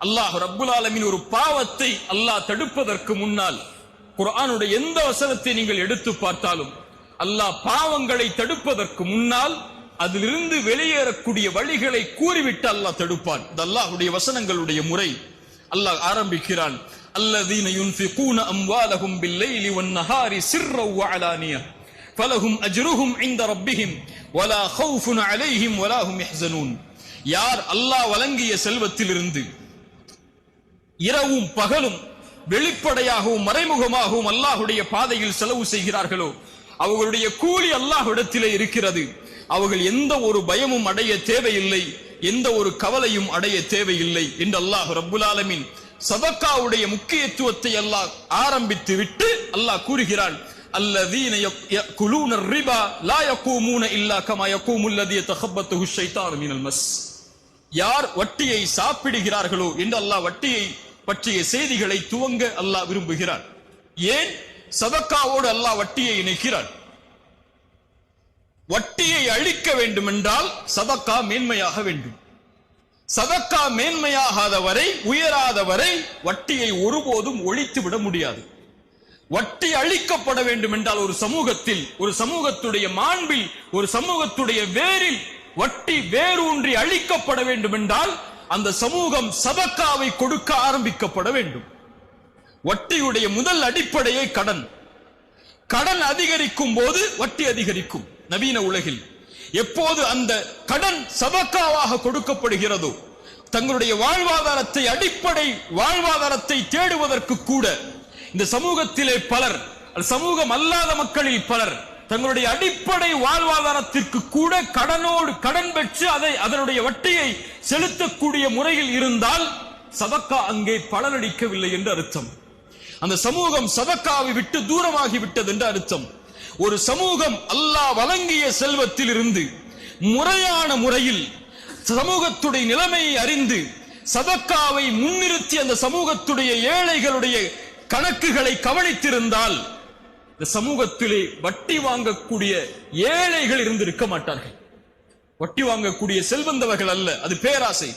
அல்லாஹ் ரப்புல் ஆலமின் ஒரு பாவத்தை அல்லாஹ் தடுப்பதற்கு முன்னால் குரானுடைய எந்த வசனத்தை நீங்கள் எடுத்து பார்த்தாலும் அல்லாஹ் பாவங்களை தடுப்பதற்கு முன்னால் அதிலிருந்து வெளியேறக்கூடிய வழிகளை கூறிவிட்டு அல்லாஹ் தடுப்பான். இது அல்லாஹுடைய வசனங்களுடைய முறை. அல்லாஹ் ஆரம்பிக்கிறான். அல்லதீன யுன்ஃபிகூன அம்வாலஹும் பில்லைலி வன்னஹாரி சிர்ரா வஅலானியா ஃபலஹும் அஜ்ருஹும் இன்த ரப்பிஹிம். வலா ஹௌஃபுன் அலைஹிம் வலா ஹும் யஹ்சனூன். யார் அல்லாஹ் வழங்கிய செல்வத்திலிருந்து இரவும் பகலும் வெளிப்படையாகவும் மறைமுகமாகவும் அல்லாஹுடைய பாதையில் செலவு செய்கிறார்களோ அவர்களுடைய கூலி அல்லாஹ்விடத்திலே இருக்கிறது அவர்கள் எந்த ஒரு பயமும் அடைய தேவையில்லை எந்த ஒரு கவலையும் அடைய தேவையில்லை என்று அல்லாஹ் ரப்புல் ஆலமீன் சதக்காவுடைய முக்கியத்துவத்தை அல்லாஹ் ஆரம்பித்து விட்டு அல்லாஹ் கூறுகிறான் الذين يأكلون الربا لا يقومون إلا كما يقوم الذي يتخبطه الشيطان من المس யார் வட்டியை சாப்பிடுகிறார்களோ என்று அல்லாஹ் வட்டியை பற்றிய செய்திகளை துவங்க அல்லாஹ் விரும்புகிறார் ஏன்? சதக்காவோடு அல்லாஹ் வட்டியை இணைக்கிறார் வட்டியை அழிக்க வேண்டும் என்றால் சதக்கா மேன்மையாக வேண்டும். சதக்கா மேன்மையாகாத வரை உயராத வரை வட்டியை ஒருபோதும் ஒழித்து விட முடியாது. வட்டி அழிக்கப்பட வேண்டும் என்றால் ஒரு சமூகத்தில் ஒரு சமூகத்துடைய மாண்பில் ஒரு சமூகத்துடைய வேரில் வட்டி வேரூன்றி அழிக்கப்பட வேண்டும் என்றால் அந்த சமூகம் சதக்காவை கொடுக்க ஆரம்பிக்கப்பட வேண்டும். வட்டியுடைய முதல் அடிப்படையே கடன். கடன் அதிகரிக்கும் போது வட்டி அதிகரிக்கும். நவீன உலகில் எப்போது அந்த கடன் சதக்காவாக கொடுக்கப்படுகிறதோ தங்களுடைய வாழ்வாதாரத்தை அடிப்படை வாழ்வாதாரத்தை தேடுவதற்கு கூட இந்த சமூகத்திலே பலர் சமூகம் அல்லாத மக்களில் பலர் தங்களுடைய அடிப்படை வாழ்வாதாரத்திற்கு கூட கடனோடு கடன் பெற்று அதை அதனுடைய வட்டியை செலுத்தக்கூடிய முறையில் இருந்தால் சதக்கா அங்கே பலனளிக்கவில்லை என்று அர்த்தம். அந்த சமூகம் சதக்காவை விட்டு தூரமாகி விட்டது என்று அர்த்தம். ஒரு சமூகம் அல்லாஹ் வழங்கிய செல்வத்தில் இருந்து முறையான முறையில் சமூகத்துடைய நிலைமையை அறிந்து சதக்காவை முன்னிறுத்தி அந்த சமூகத்துடைய ஏழைகளுடைய கணக்குகளை கவனித்திருந்தால் இந்த சமூகத்திலே வட்டி வாங்கக்கூடிய ஏழைகள் இருந்திருக்க மாட்டார்கள். வட்டி வாங்கக்கூடிய செல்வந்தவர்கள் அல்ல அது பேராசை.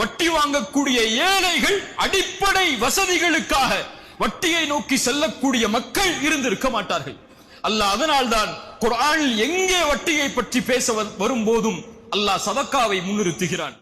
வட்டி வாங்கக்கூடிய ஏழைகள் அடிப்படை வசதிகளுக்காக வட்டியை நோக்கி செல்லக்கூடிய மக்கள் இருந்திருக்க மாட்டார்கள். அல்ல அதனால்தான் குர்ஆனில் எங்கே வட்டியை பற்றி பேச வரும்போதும் அல்லாஹ் சதக்காவை முன்னிறுத்துகிறான்.